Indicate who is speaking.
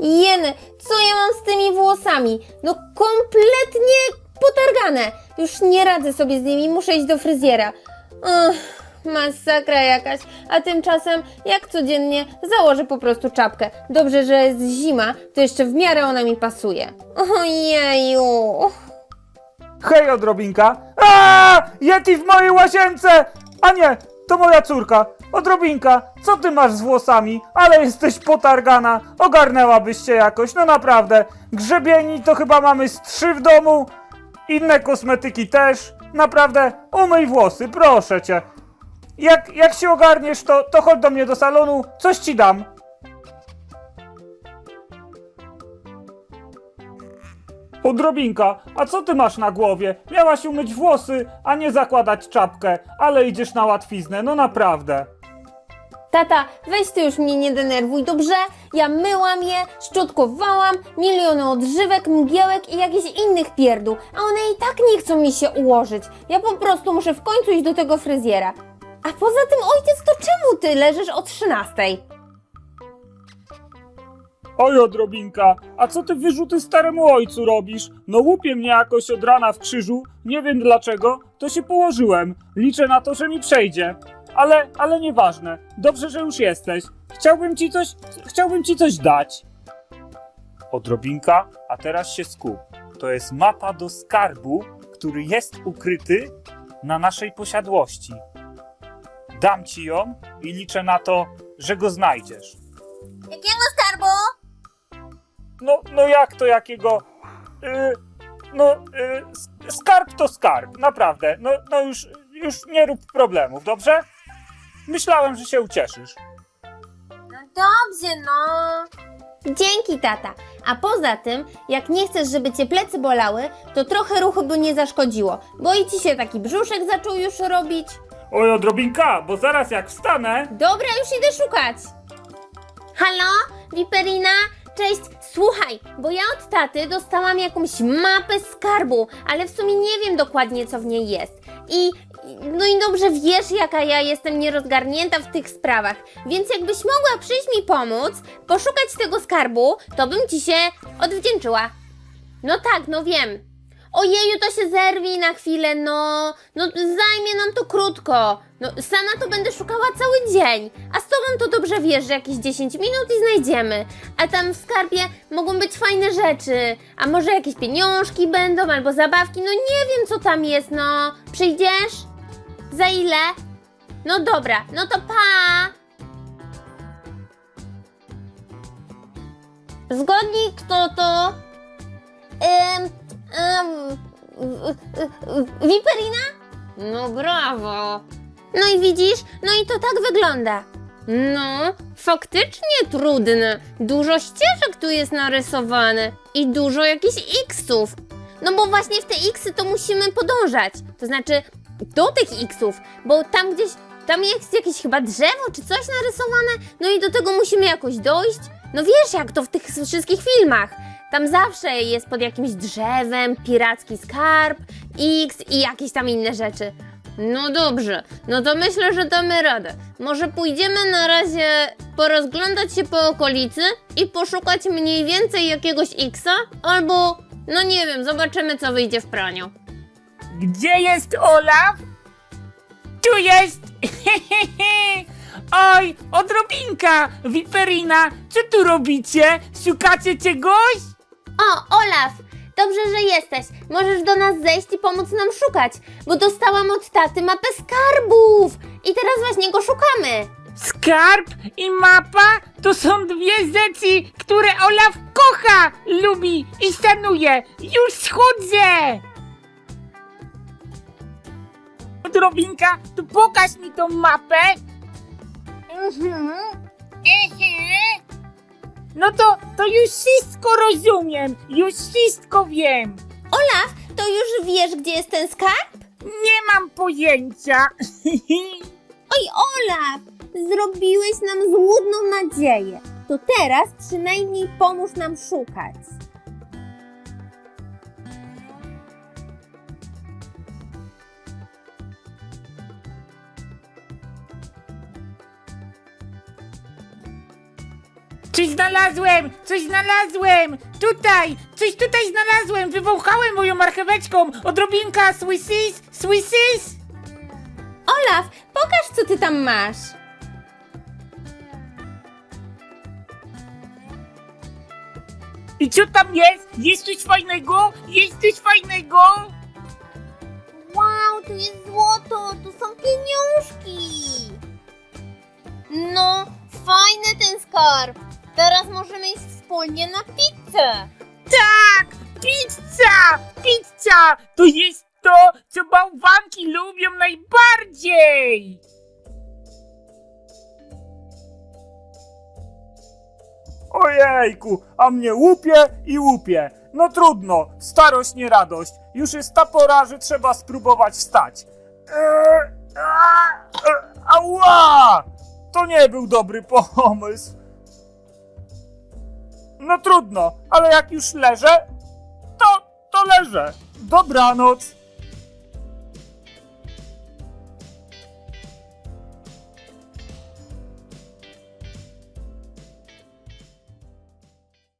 Speaker 1: Jeny, co ja mam z tymi włosami? No kompletnie potargane. Już nie radzę sobie z nimi, muszę iść do fryzjera. Ugh, masakra jakaś. A tymczasem, jak codziennie, założę po prostu czapkę. Dobrze, że jest zima, to jeszcze w miarę ona mi pasuje. Ojeju.
Speaker 2: Hej, odrobinka! A! Yeti w mojej łazience! A nie, to moja córka. Odrobinka, co ty masz z włosami? Ale jesteś potargana. Ogarnęłabyś się jakoś, no naprawdę. Grzebieni to chyba mamy z trzy w domu. Inne kosmetyki też. Naprawdę, umyj włosy, proszę cię. Jak, jak się ogarniesz, to, to chodź do mnie do salonu, coś ci dam. Odrobinka, a co ty masz na głowie? Miałaś umyć włosy, a nie zakładać czapkę, ale idziesz na łatwiznę, no naprawdę.
Speaker 1: Tata, weź ty już mnie nie denerwuj, dobrze? Ja myłam je, szczotkowałam, miliony odżywek, mgiełek i jakichś innych pierdół, a one i tak nie chcą mi się ułożyć. Ja po prostu muszę w końcu iść do tego fryzjera. A poza tym, ojciec, to czemu ty leżysz o 13?
Speaker 2: Oj, odrobinka, a co ty wyrzuty staremu ojcu robisz? No łupie mnie jakoś od rana w krzyżu, nie wiem dlaczego, to się położyłem. Liczę na to, że mi przejdzie. Ale, ale nieważne, dobrze, że już jesteś. Chciałbym ci coś, chciałbym ci coś dać. Odrobinka, a teraz się skup. To jest mapa do skarbu, który jest ukryty na naszej posiadłości. Dam ci ją i liczę na to, że go znajdziesz.
Speaker 1: Jakiego?
Speaker 2: No, no jak to jakiego? Y, no, y, s- skarb to skarb, naprawdę. No, no już, już nie rób problemów, dobrze? Myślałem, że się ucieszysz.
Speaker 1: No dobrze, no. Dzięki, tata. A poza tym, jak nie chcesz, żeby cię plecy bolały, to trochę ruchu by nie zaszkodziło. Bo i ci się taki brzuszek zaczął już robić.
Speaker 2: Oj, odrobinka, bo zaraz jak wstanę...
Speaker 1: Dobra, już idę szukać. Halo, Wiperina? Cześć, słuchaj, bo ja od taty dostałam jakąś mapę skarbu, ale w sumie nie wiem dokładnie, co w niej jest. I, no i dobrze wiesz, jaka ja jestem nierozgarnięta w tych sprawach, więc jakbyś mogła przyjść mi pomóc, poszukać tego skarbu, to bym ci się odwdzięczyła. No tak, no wiem. Ojeju, to się zerwij na chwilę, no. No zajmie nam to krótko. No sama to będę szukała cały dzień. A z tobą to dobrze wiesz, że jakieś 10 minut i znajdziemy. A tam w skarbie mogą być fajne rzeczy. A może jakieś pieniążki będą albo zabawki. No nie wiem co tam jest, no. Przyjdziesz? Za ile? No dobra, no to pa! Zgodni kto to? Ym, ym, w- w- w- Wiperina? No brawo. No i widzisz? No i to tak wygląda. No, faktycznie trudne. Dużo ścieżek tu jest narysowane i dużo jakichś xów. No bo właśnie w te xy to musimy podążać. To znaczy do tych xów, bo tam gdzieś, tam jest jakieś chyba drzewo czy coś narysowane, no i do tego musimy jakoś dojść. No wiesz jak to w tych wszystkich filmach. Tam zawsze jest pod jakimś drzewem piracki skarb, X i jakieś tam inne rzeczy. No dobrze, no to myślę, że damy radę. Może pójdziemy na razie porozglądać się po okolicy i poszukać mniej więcej jakiegoś Xa? Albo, no nie wiem, zobaczymy co wyjdzie w praniu.
Speaker 3: Gdzie jest Olaf? Tu jest! Oj, odrobinka! Wiperina, co tu robicie? Szukacie czegoś?
Speaker 1: O, Olaf! Dobrze, że jesteś. Możesz do nas zejść i pomóc nam szukać, bo dostałam od taty mapę skarbów i teraz właśnie go szukamy.
Speaker 3: Skarb i mapa to są dwie rzeczy, które Olaf kocha, lubi i szanuje. Już schodzę! Odrobinka, to pokaż mi tą mapę. Mhm. Mhm. No to, to już wszystko rozumiem, już wszystko wiem.
Speaker 1: Olaf, to już wiesz, gdzie jest ten skarb?
Speaker 3: Nie mam pojęcia.
Speaker 1: Oj, Olaf! Zrobiłeś nam złudną nadzieję. To teraz przynajmniej pomóż nam szukać.
Speaker 3: Coś znalazłem! Coś znalazłem! Tutaj! Coś tutaj znalazłem! Wywąchałem moją marcheweczką! Odrobinka słysis! Słysis!
Speaker 1: Olaf, pokaż, co ty tam masz.
Speaker 3: I co tam jest? Jest coś fajnego? Jest coś fajnego?
Speaker 1: Wow, tu jest złoto, tu są pieniążki. No, fajny ten skarb. Teraz możemy iść wspólnie na pizzę.
Speaker 3: Tak! Pizza! Pizza! To jest to, co bałwanki lubią najbardziej!
Speaker 2: Ojejku, a mnie łupie i łupie. No trudno, starość nie radość. Już jest ta pora, że trzeba spróbować wstać. Eee, a, e, ała! To nie był dobry pomysł. No trudno, ale jak już leżę, to, to leżę. Dobranoc.